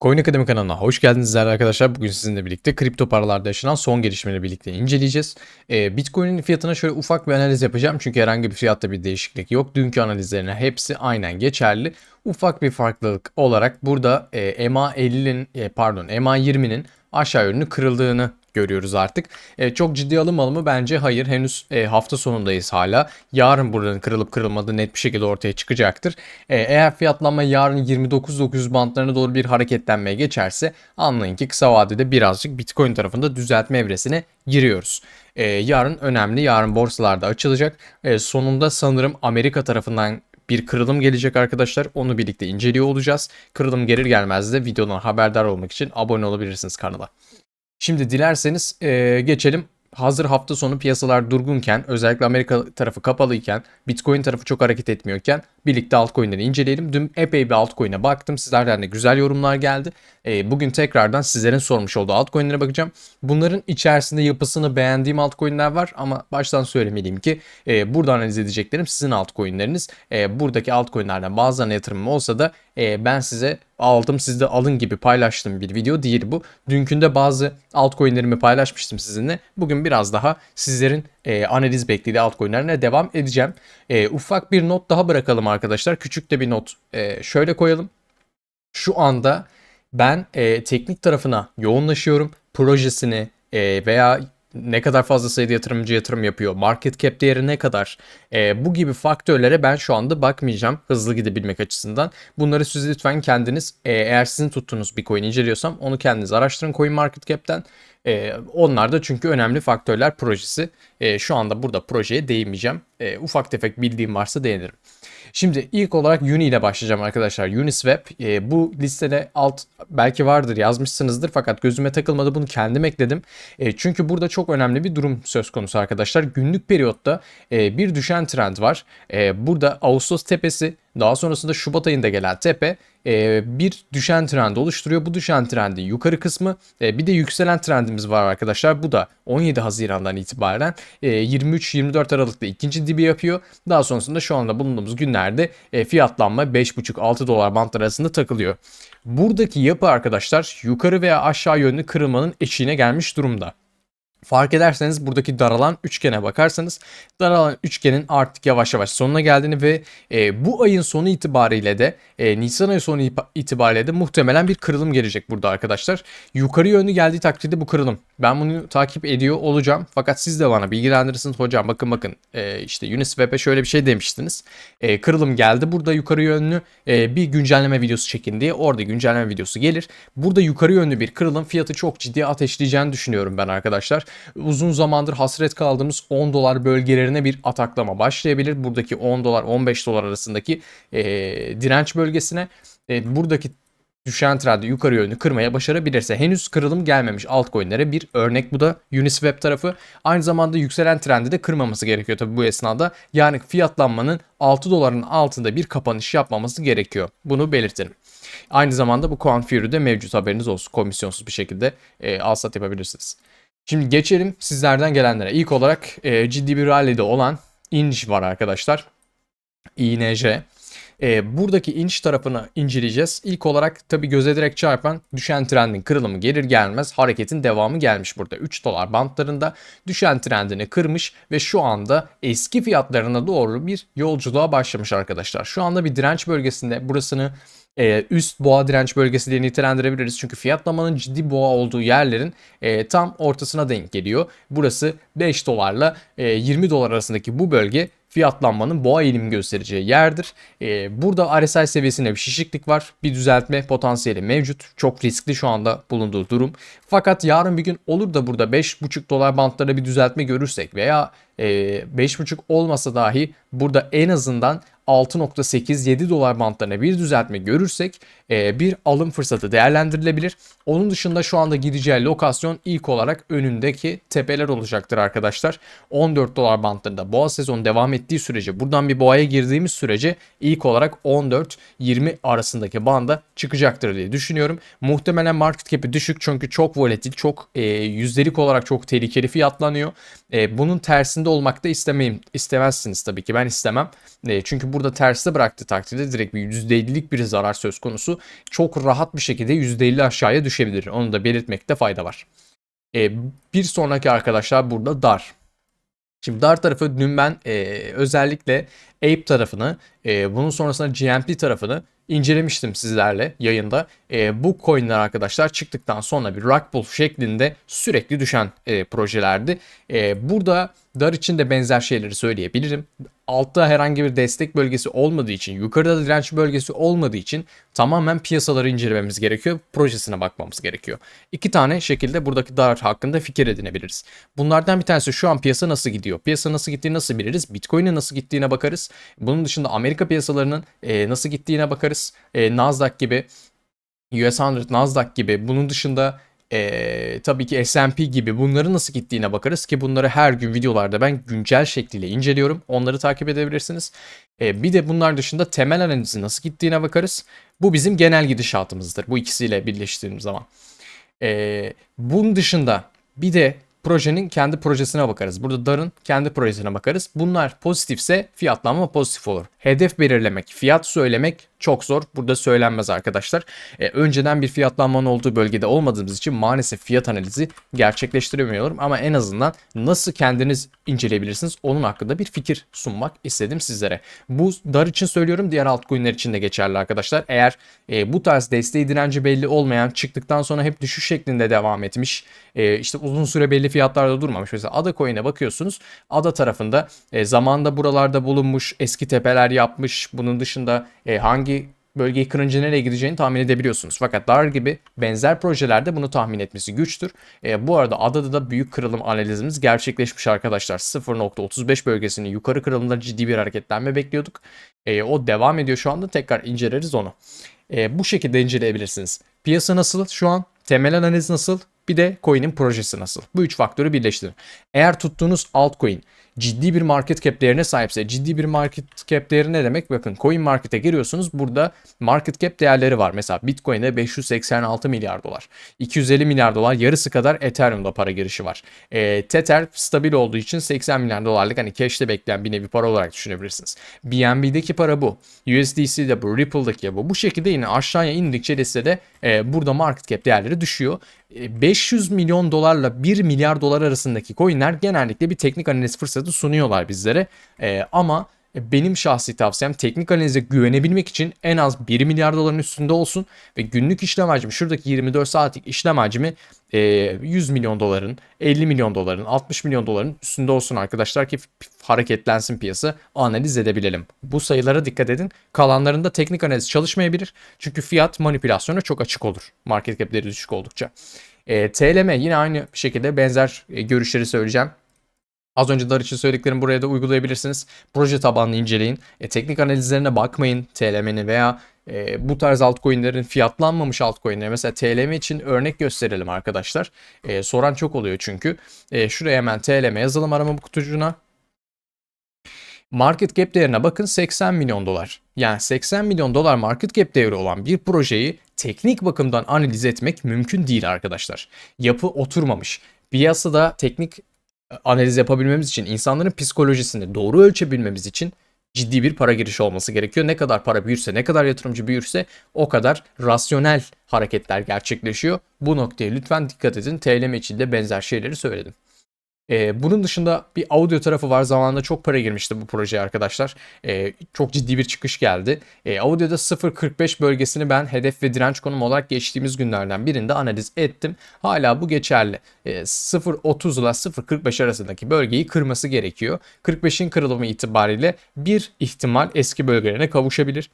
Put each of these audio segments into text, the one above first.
Coin Akademi kanalına hoş geldiniz değerli arkadaşlar. Bugün sizinle birlikte kripto paralarda yaşanan son gelişmeleri birlikte inceleyeceğiz. Ee, Bitcoin'in fiyatına şöyle ufak bir analiz yapacağım. Çünkü herhangi bir fiyatta bir değişiklik yok. Dünkü analizlerine hepsi aynen geçerli. Ufak bir farklılık olarak burada e, MA50'nin e, pardon MA20'nin aşağı yönlü kırıldığını görüyoruz artık. E, çok ciddi alım alımı bence hayır. Henüz e, hafta sonundayız hala. Yarın buranın kırılıp kırılmadığı net bir şekilde ortaya çıkacaktır. E, eğer fiyatlanma yarın 29.900 bantlarına doğru bir hareketlenmeye geçerse anlayın ki kısa vadede birazcık Bitcoin tarafında düzeltme evresine giriyoruz. E, yarın önemli. Yarın borsalarda açılacak. E, sonunda sanırım Amerika tarafından bir kırılım gelecek arkadaşlar. Onu birlikte inceliyor olacağız. Kırılım gelir gelmez de videodan haberdar olmak için abone olabilirsiniz kanala. Şimdi dilerseniz e, geçelim. Hazır hafta sonu piyasalar durgunken, özellikle Amerika tarafı kapalıyken, Bitcoin tarafı çok hareket etmiyorken birlikte altcoin'leri inceleyelim. Dün epey bir altcoin'e baktım. Sizlerden de güzel yorumlar geldi. E, bugün tekrardan sizlerin sormuş olduğu altcoin'lere bakacağım. Bunların içerisinde yapısını beğendiğim altcoin'ler var ama baştan söylemeliyim ki e, burada analiz edeceklerim sizin altcoin'leriniz. E, buradaki altcoin'lerden bazılarına yatırımım olsa da e, ben size aldım siz de alın gibi paylaştığım bir video değil bu. Dünkünde bazı altcoin'lerimi paylaşmıştım sizinle. Bugün biraz daha sizlerin e, analiz beklediği altcoin'lerine devam edeceğim. E, ufak bir not daha bırakalım arkadaşlar. Küçük de bir not e, şöyle koyalım. Şu anda ben e, teknik tarafına yoğunlaşıyorum. Projesini e, veya ne kadar fazla sayıda yatırımcı yatırım yapıyor, market cap değeri ne kadar, e, bu gibi faktörlere ben şu anda bakmayacağım hızlı gidebilmek açısından. Bunları siz lütfen kendiniz e, eğer sizin tuttuğunuz bir coin inceliyorsam onu kendiniz araştırın coin market cap'ten. E, onlar da çünkü önemli faktörler projesi. E, şu anda burada projeye değinmeyeceğim. E, ufak tefek bildiğim varsa değinirim. Şimdi ilk olarak Uni ile başlayacağım arkadaşlar. Uniswap e, bu listede alt belki vardır yazmışsınızdır fakat gözüme takılmadı bunu kendim ekledim. E, çünkü burada çok önemli bir durum söz konusu arkadaşlar. Günlük periyotta e, bir düşen trend var. E, burada Ağustos tepesi daha sonrasında Şubat ayında gelen tepe e, bir düşen trend oluşturuyor. Bu düşen trendin yukarı kısmı e, bir de yükselen trendimiz var arkadaşlar. Bu da 17 Haziran'dan itibaren e, 23-24 Aralık'ta ikinci dibi yapıyor. Daha sonrasında şu anda bulunduğumuz günlerde e, fiyatlanma 5,5-6 dolar bantlar arasında takılıyor. Buradaki yapı arkadaşlar yukarı veya aşağı yönlü kırılmanın eşiğine gelmiş durumda. Fark ederseniz buradaki daralan üçgene bakarsanız daralan üçgenin artık yavaş yavaş sonuna geldiğini ve e, bu ayın sonu itibariyle de e, Nisan ayı sonu itibariyle de muhtemelen bir kırılım gelecek burada arkadaşlar. Yukarı yönlü geldiği takdirde bu kırılım. Ben bunu takip ediyor olacağım fakat siz de bana bilgilendirirsiniz hocam bakın bakın e, işte Uniswap'e şöyle bir şey demiştiniz. E, kırılım geldi burada yukarı yönlü e, bir güncelleme videosu çekin diye orada güncelleme videosu gelir. Burada yukarı yönlü bir kırılım fiyatı çok ciddi ateşleyeceğini düşünüyorum ben arkadaşlar uzun zamandır hasret kaldığımız 10 dolar bölgelerine bir ataklama başlayabilir. Buradaki 10 dolar 15 dolar arasındaki e, direnç bölgesine e, buradaki düşen trendi yukarı yönlü kırmaya başarabilirse henüz kırılım gelmemiş altcoin'lere bir örnek bu da Uniswap tarafı. Aynı zamanda yükselen trendi de kırmaması gerekiyor tabi bu esnada. Yani fiyatlanmanın 6 doların altında bir kapanış yapmaması gerekiyor. Bunu belirtelim. Aynı zamanda bu Quant Fury'de mevcut haberiniz olsun. Komisyonsuz bir şekilde e, al sat yapabilirsiniz. Şimdi geçelim sizlerden gelenlere. İlk olarak e, ciddi bir rallide olan inç var arkadaşlar. INJ. E, buradaki inç tarafını inceleyeceğiz. İlk olarak tabi göze direkt çarpan düşen trendin kırılımı gelir gelmez hareketin devamı gelmiş burada. 3 dolar bantlarında düşen trendini kırmış ve şu anda eski fiyatlarına doğru bir yolculuğa başlamış arkadaşlar. Şu anda bir direnç bölgesinde burasını e, üst boğa direnç bölgesi diye nitelendirebiliriz. Çünkü fiyatlamanın ciddi boğa olduğu yerlerin e, tam ortasına denk geliyor. Burası 5 dolarla e, 20 dolar arasındaki bu bölge fiyatlanmanın boğa eğilimi göstereceği yerdir. Ee, burada RSI seviyesinde bir şişiklik var. Bir düzeltme potansiyeli mevcut. Çok riskli şu anda bulunduğu durum. Fakat yarın bir gün olur da burada 5,5 dolar bantlara bir düzeltme görürsek veya e, 5,5 olmasa dahi burada en azından 6.8-7 dolar bantlarına bir düzeltme görürsek e, bir alım fırsatı değerlendirilebilir. Onun dışında şu anda gideceği lokasyon ilk olarak önündeki tepeler olacaktır arkadaşlar. 14 dolar bantlarında boğa sezonu devam ettiği sürece buradan bir boğaya girdiğimiz sürece ilk olarak 14-20 arasındaki banda çıkacaktır diye düşünüyorum. Muhtemelen market cap'i düşük çünkü çok volatil, çok e, yüzdelik olarak çok tehlikeli fiyatlanıyor. E, bunun tersinde olmak da istemeyim, istemezsiniz tabii ki ben istemem. E, çünkü bu burada terste bıraktığı takdirde direkt bir %50'lik bir zarar söz konusu. Çok rahat bir şekilde %50 aşağıya düşebilir. Onu da belirtmekte fayda var. E, bir sonraki arkadaşlar burada dar. Şimdi dar tarafı dün ben e, özellikle Ape tarafını, e, bunun sonrasında GMP tarafını incelemiştim sizlerle yayında. E, bu coinler arkadaşlar çıktıktan sonra bir rug pull şeklinde sürekli düşen e, projelerdi. E, burada dar için de benzer şeyleri söyleyebilirim. Altta herhangi bir destek bölgesi olmadığı için, yukarıda direnç bölgesi olmadığı için tamamen piyasaları incelememiz gerekiyor. Projesine bakmamız gerekiyor. İki tane şekilde buradaki dar hakkında fikir edinebiliriz. Bunlardan bir tanesi şu an piyasa nasıl gidiyor? Piyasa nasıl gittiğini nasıl biliriz? Bitcoin'in nasıl gittiğine bakarız. Bunun dışında Amerika piyasalarının e, nasıl gittiğine bakarız. E, Nasdaq gibi, US 100, Nasdaq gibi. Bunun dışında e, tabii ki S&P gibi bunların nasıl gittiğine bakarız ki bunları her gün videolarda ben güncel şekliyle inceliyorum. Onları takip edebilirsiniz. E, bir de bunlar dışında temel analizi nasıl gittiğine bakarız. Bu bizim genel gidişatımızdır. Bu ikisiyle birleştirdiğimiz zaman. E, bunun dışında bir de projenin kendi projesine bakarız. Burada DAR'ın kendi projesine bakarız. Bunlar pozitifse fiyatlanma pozitif olur. Hedef belirlemek, fiyat söylemek çok zor. Burada söylenmez arkadaşlar. E, önceden bir fiyatlanmanın olduğu bölgede olmadığımız için maalesef fiyat analizi gerçekleştiremiyorum. Ama en azından nasıl kendiniz inceleyebilirsiniz onun hakkında bir fikir sunmak istedim sizlere. Bu dar için söylüyorum diğer altcoin'ler için de geçerli arkadaşlar. Eğer e, bu tarz desteği direnci belli olmayan çıktıktan sonra hep düşüş şeklinde devam etmiş. E, işte uzun süre belli fiyatlarda durmamış. Mesela Ada Coin'e bakıyorsunuz. Ada tarafında e, zamanda buralarda bulunmuş eski tepeler yapmış. Bunun dışında e, hangi bölgeyi kırınca nereye gideceğini tahmin edebiliyorsunuz. Fakat DAR gibi benzer projelerde bunu tahmin etmesi güçtür. E, bu arada adada da büyük kırılım analizimiz gerçekleşmiş arkadaşlar. 0.35 bölgesinin yukarı kırılımında ciddi bir hareketlenme bekliyorduk. E, o devam ediyor şu anda tekrar inceleriz onu. E, bu şekilde inceleyebilirsiniz. Piyasa nasıl şu an? Temel analiz nasıl? Bir de coin'in projesi nasıl? Bu üç faktörü birleştirin. Eğer tuttuğunuz altcoin ciddi bir market cap değerine sahipse ciddi bir market cap değeri ne demek? Bakın coin market'e giriyorsunuz. Burada market cap değerleri var. Mesela Bitcoin'de 586 milyar dolar. 250 milyar dolar yarısı kadar Ethereum'da para girişi var. E, Tether stabil olduğu için 80 milyar dolarlık hani cash'te bekleyen bir nevi para olarak düşünebilirsiniz. BNB'deki para bu. USDC'de bu. Ripple'daki bu. Bu şekilde yine aşağıya indikçe listede e, burada market cap değerleri düşüyor. 500 milyon dolarla 1 milyar dolar arasındaki coinler genellikle bir teknik analiz fırsatı sunuyorlar bizlere. Ee, ama benim şahsi tavsiyem teknik analize güvenebilmek için en az 1 milyar doların üstünde olsun ve günlük işlem hacmi şuradaki 24 saatlik işlem hacmi 100 milyon doların, 50 milyon doların, 60 milyon doların üstünde olsun arkadaşlar ki hareketlensin piyasa analiz edebilelim. Bu sayılara dikkat edin. Kalanlarında teknik analiz çalışmayabilir. Çünkü fiyat manipülasyona çok açık olur. Market cap'leri düşük oldukça. E, TLM yine aynı şekilde benzer e, görüşleri söyleyeceğim. Az önce dar için söylediklerimi buraya da uygulayabilirsiniz. Proje tabanlı inceleyin. E, teknik analizlerine bakmayın TLM'nin veya e, bu tarz altcoin'lerin fiyatlanmamış altcoin'leri mesela TLM için örnek gösterelim arkadaşlar. E, soran çok oluyor çünkü. E, şuraya hemen TLM yazalım arama kutucuğuna. Market cap değerine bakın 80 milyon dolar. Yani 80 milyon dolar market cap değeri olan bir projeyi teknik bakımdan analiz etmek mümkün değil arkadaşlar. Yapı oturmamış. Piyasada teknik analiz yapabilmemiz için, insanların psikolojisini doğru ölçebilmemiz için ciddi bir para girişi olması gerekiyor. Ne kadar para büyürse, ne kadar yatırımcı büyürse o kadar rasyonel hareketler gerçekleşiyor. Bu noktaya lütfen dikkat edin. TLM için de benzer şeyleri söyledim. Ee, bunun dışında bir audio tarafı var. Zamanında çok para girmişti bu projeye arkadaşlar. Ee, çok ciddi bir çıkış geldi. Ee, audio'da 0.45 bölgesini ben hedef ve direnç konum olarak geçtiğimiz günlerden birinde analiz ettim. Hala bu geçerli. Ee, 0.30 ile 0.45 arasındaki bölgeyi kırması gerekiyor. 45'in kırılımı itibariyle bir ihtimal eski bölgelerine kavuşabilir.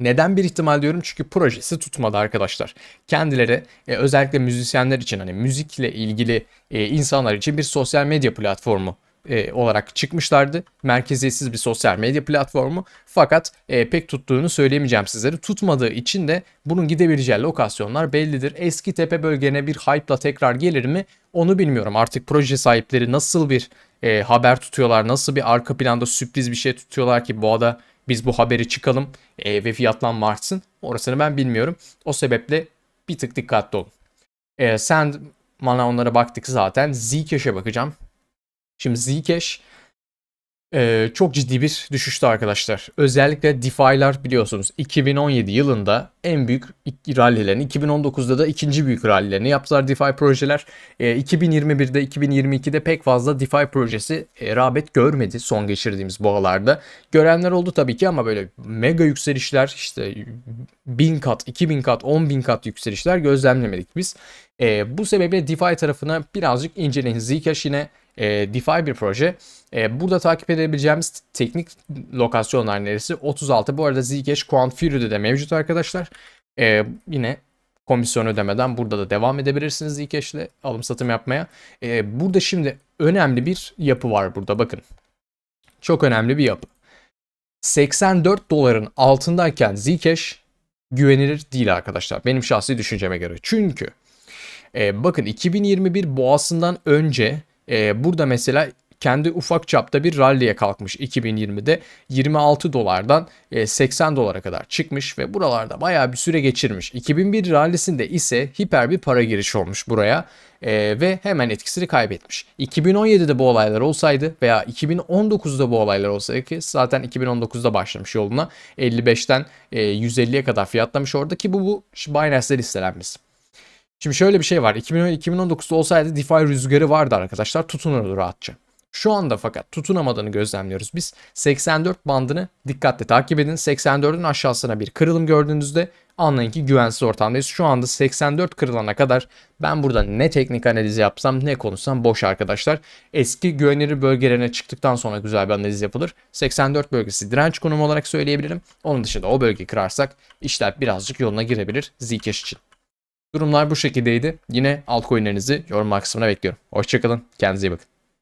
Neden bir ihtimal diyorum? Çünkü projesi tutmadı arkadaşlar. Kendileri e, özellikle müzisyenler için hani müzikle ilgili e, insanlar için bir sosyal medya platformu e, olarak çıkmışlardı. Merkeziyetsiz bir sosyal medya platformu. Fakat e, pek tuttuğunu söyleyemeyeceğim sizlere. Tutmadığı için de bunun gidebileceği lokasyonlar bellidir. Eski tepe bölgene bir hype'la tekrar gelir mi? Onu bilmiyorum. Artık proje sahipleri nasıl bir e, haber tutuyorlar, nasıl bir arka planda sürpriz bir şey tutuyorlar ki bu ada biz bu haberi çıkalım e, ve fiyatlanma artsın. Orasını ben bilmiyorum. O sebeple bir tık dikkatli olun. E, sen bana onlara baktık zaten. Zcash'e bakacağım. Şimdi Zcash Ee, çok ciddi bir düşüştü arkadaşlar. Özellikle DeFi'lar biliyorsunuz 2017 yılında en büyük rallilerini, 2019'da da ikinci büyük rallilerini yaptılar DeFi projeler. Ee, 2021'de, 2022'de pek fazla DeFi projesi e, rağbet görmedi son geçirdiğimiz boğalarda. Görenler oldu tabii ki ama böyle mega yükselişler işte 1000 kat, 2000 kat, 10 bin kat yükselişler gözlemlemedik biz. Ee, bu sebeple DeFi tarafına birazcık inceleyin. Zcash yine e, DeFi bir proje. E, burada takip edebileceğimiz teknik lokasyonlar neresi? 36. Bu arada Zcash Quant Fury'de de mevcut arkadaşlar. E, yine komisyon ödemeden burada da devam edebilirsiniz Zcash ile alım satım yapmaya. E, burada şimdi önemli bir yapı var burada bakın. Çok önemli bir yapı. 84 doların altındayken Zcash güvenilir değil arkadaşlar. Benim şahsi düşünceme göre. Çünkü e, bakın 2021 boğasından önce e, burada mesela kendi ufak çapta bir rally'e kalkmış 2020'de 26 dolardan 80 dolara kadar çıkmış ve buralarda bayağı bir süre geçirmiş. 2001 rallisinde ise hiper bir para girişi olmuş buraya e, ve hemen etkisini kaybetmiş. 2017'de bu olaylar olsaydı veya 2019'da bu olaylar olsaydı ki zaten 2019'da başlamış yoluna 55'ten e, 150'ye kadar fiyatlamış orada ki bu, bu Binance'de listelenmesi. Şimdi şöyle bir şey var. 2019'da olsaydı DeFi rüzgarı vardı arkadaşlar. Tutunurdu rahatça. Şu anda fakat tutunamadığını gözlemliyoruz. Biz 84 bandını dikkatle takip edin. 84'ün aşağısına bir kırılım gördüğünüzde anlayın ki güvensiz ortamdayız. Şu anda 84 kırılana kadar ben burada ne teknik analiz yapsam ne konuşsam boş arkadaşlar. Eski güvenilir bölgelerine çıktıktan sonra güzel bir analiz yapılır. 84 bölgesi direnç konumu olarak söyleyebilirim. Onun dışında o bölgeyi kırarsak işler birazcık yoluna girebilir Zcash için. Durumlar bu şekildeydi. Yine altcoin'lerinizi yorum kısmına bekliyorum. Hoşçakalın. Kendinize iyi bakın.